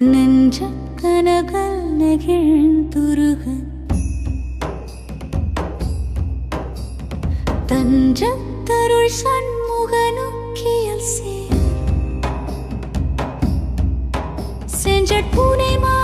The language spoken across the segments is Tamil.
நெஞ்சக்கனகல் நெகிழ்ந்துருக. தஞ்சத்தருள் சண்முக நோக்கியல் சேர். செஞ்சட் பூனை மா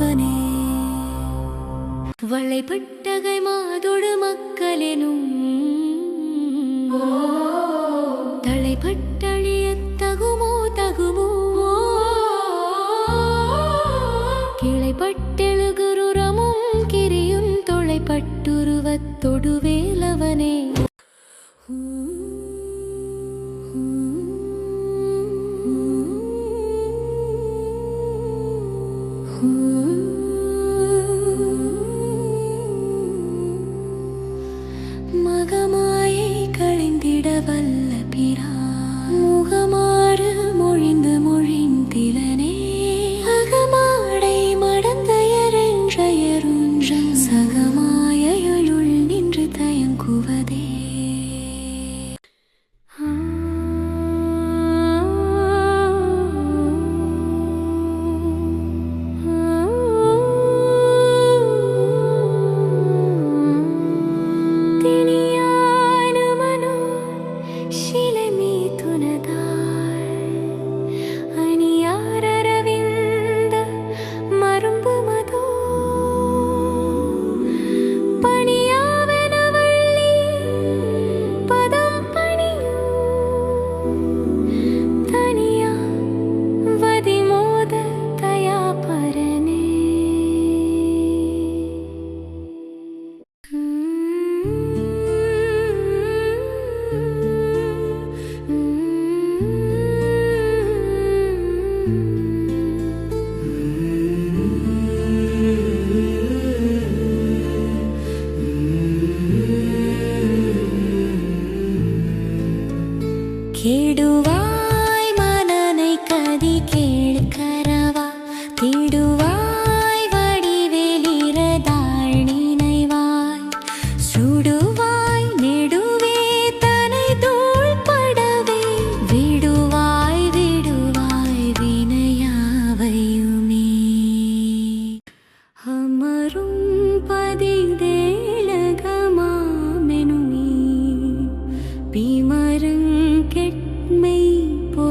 மகனே. வளைபட்டகை மாதொடு மக்களெனும். தலைப்பட்டழிய தகுமோ. தகுமோ கிளைப்பட்டெழுகுருரமும் கிரியும் தொலைப்பட்டுருவத் தொடுவே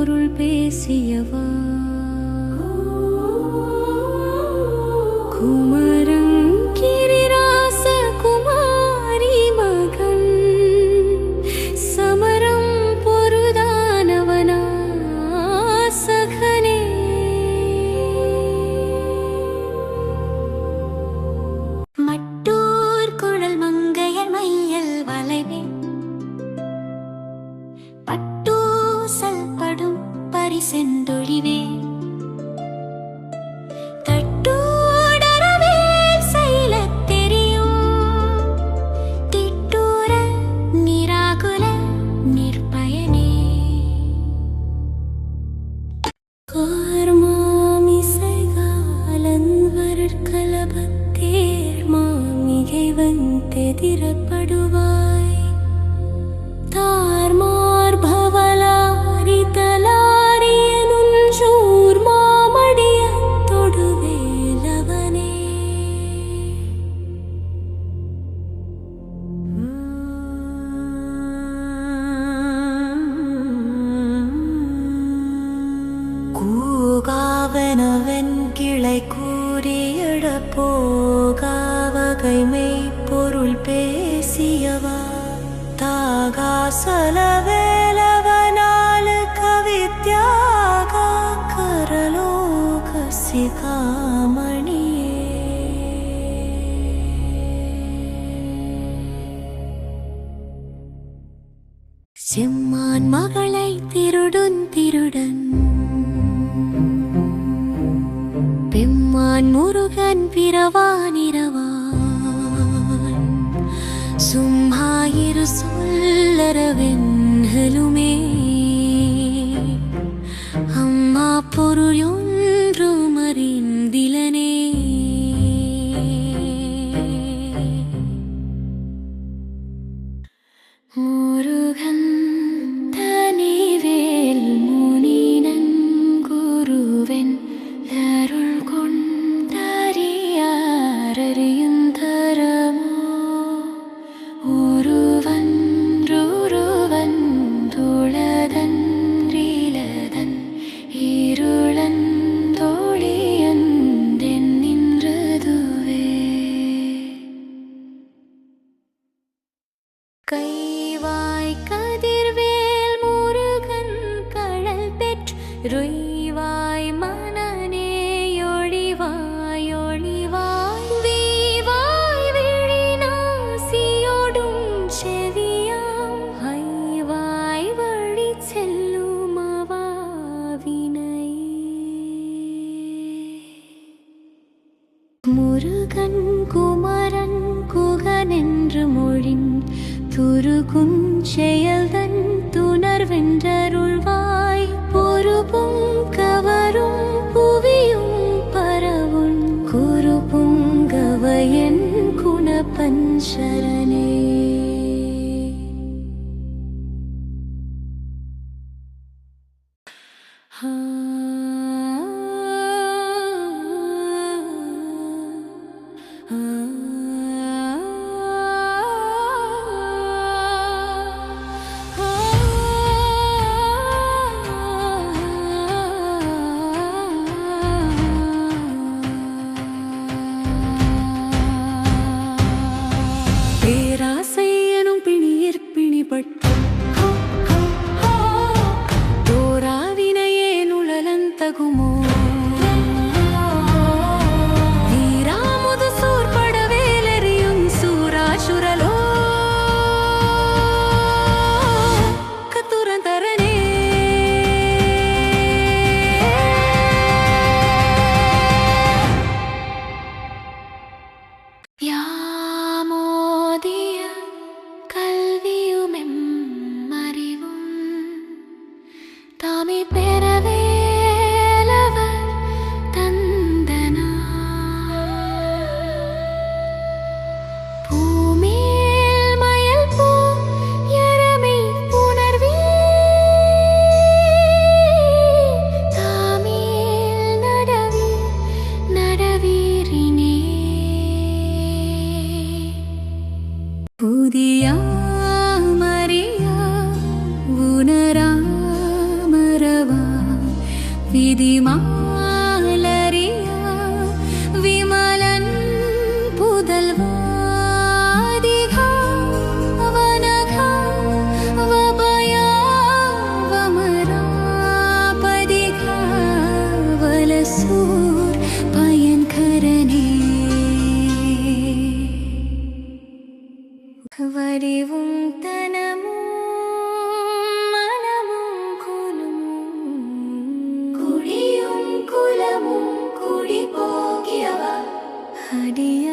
அருள் பேசியவா? குமர செம்மான் மகளை திருடன் திருடன். பெம்மான் முருகன் பிறவான் இரவான் சும்மாயிரு சொல்லரவென்களுமே sunshine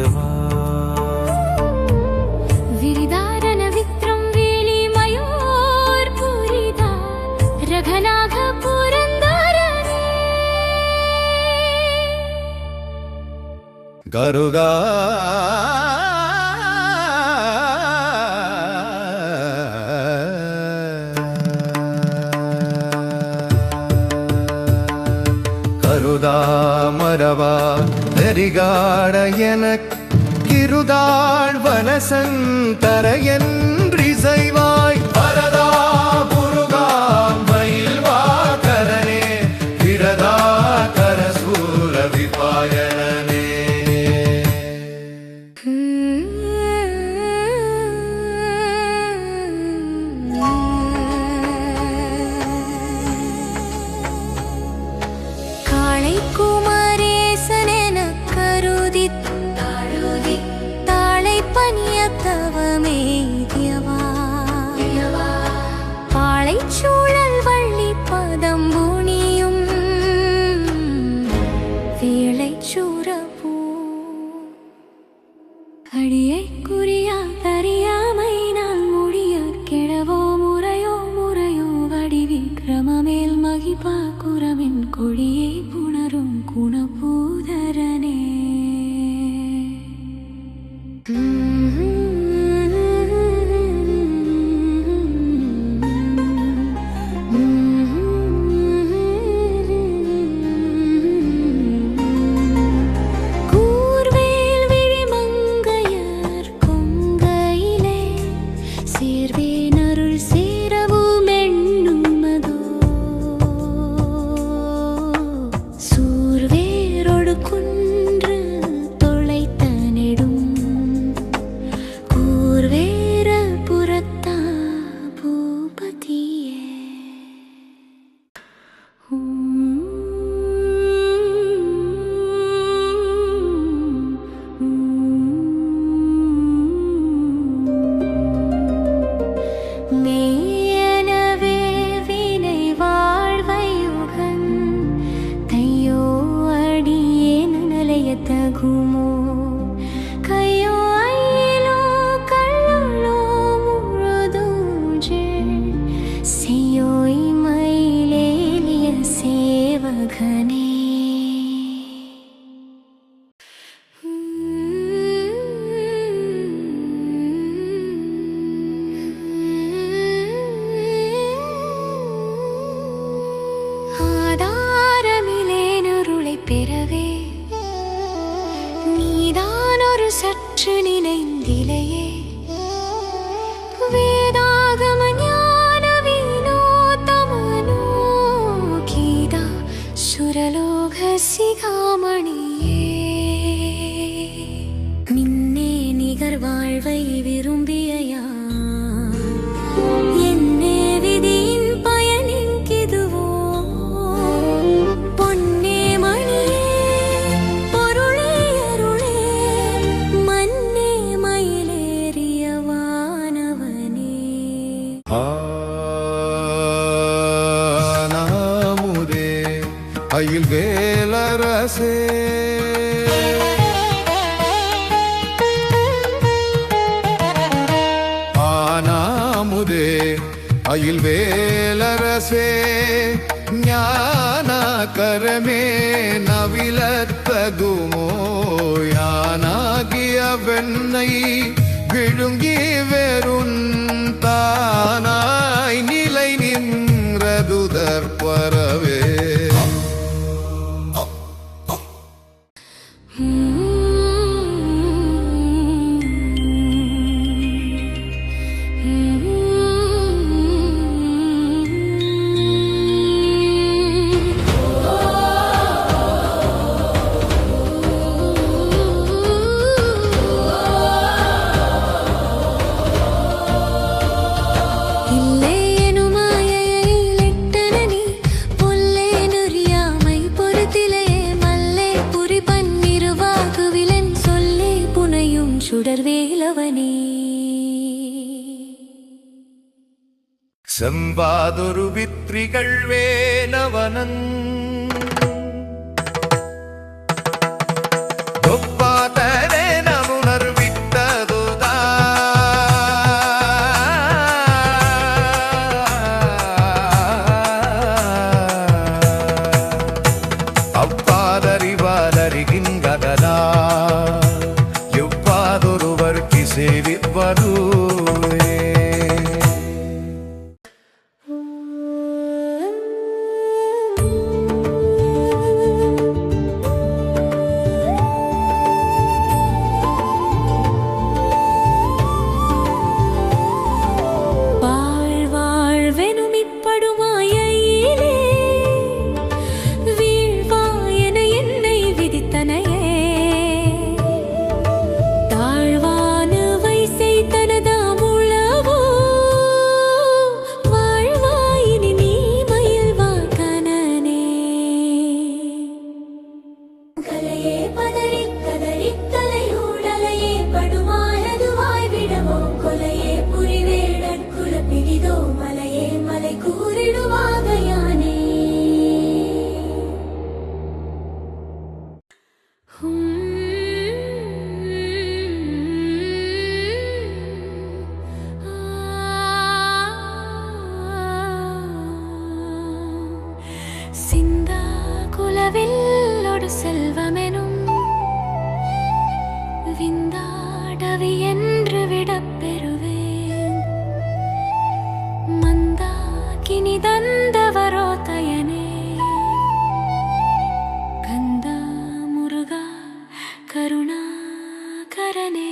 ராகவா விரிதாரன விக்ரம் வேலி மயூர் பூரிதா. ரகநாக கருகா. கருதா மரவா கரிகாட எனக்கிருதாள் வனசந்தரையன்றிசைவாய் பரதா புருகாம் மயில்வா கரனே பிரதா கரசூர I choose. hacer. யாதொரு வித்ரிகள் வேலவனன் కరుణాకరనే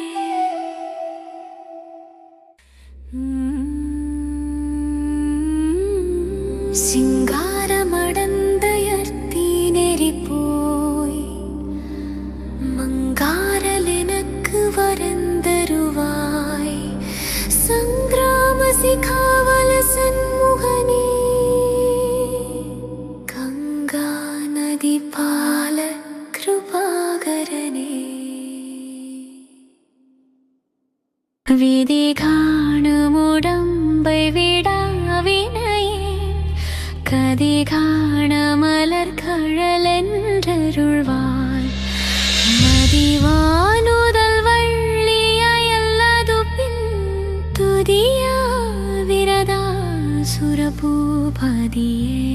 破的。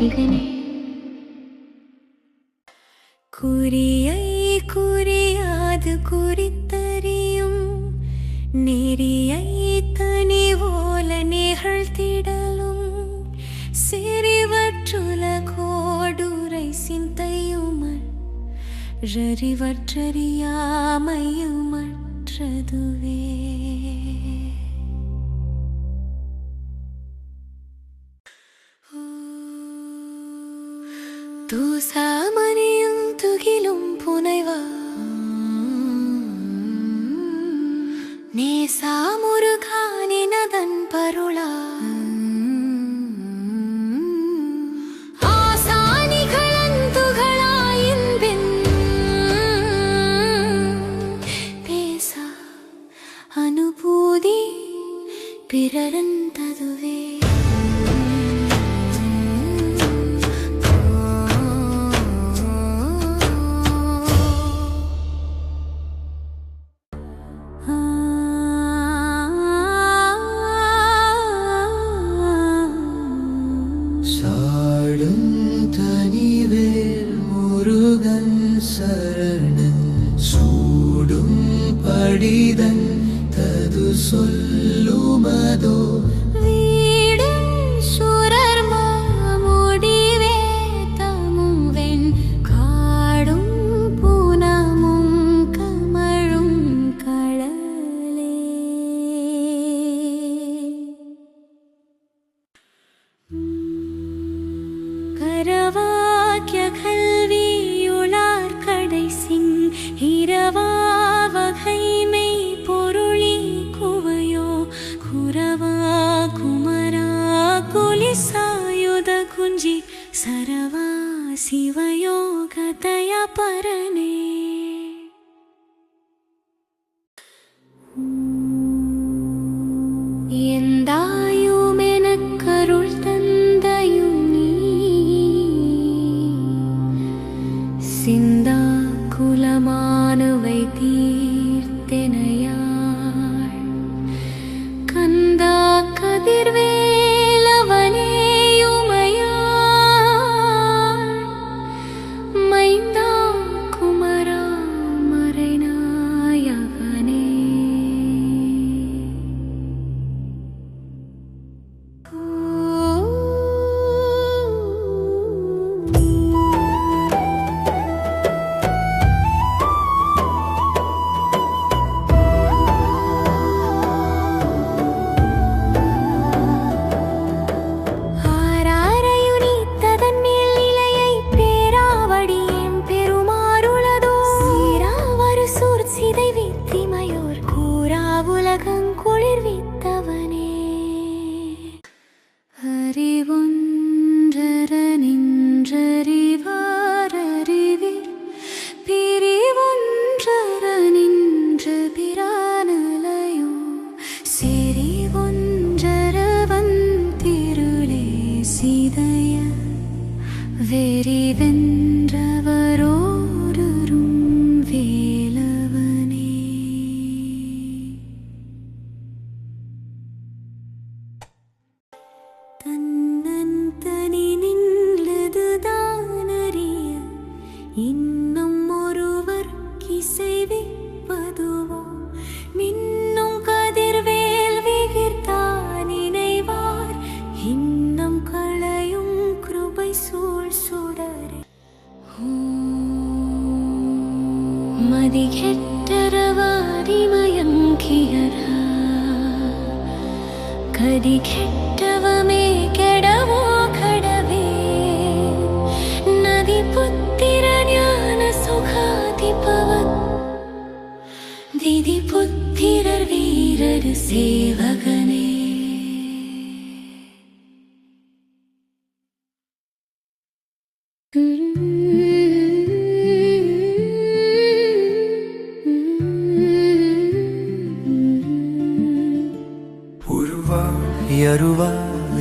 ரட்சிகனே குறியை குறியாது குறித்தறியும் நெறியை தனி ஓல நிகழ்த்திடலும் சிறிவற்றுல கோடுரை சிந்தையுமன் றிவற்றறியாமையுமற்றதுவே 呜。விரிவென்ற வீரர் வீரர் சேவகனே.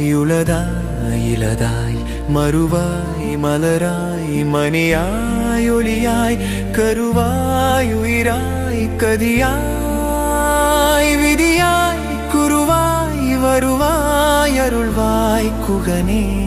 யுளதாய் இலதாய் மறுவாய் மலராய் மணியாய் ஒளியாய் கருவாய் உயிராய் கதியாய் தாய்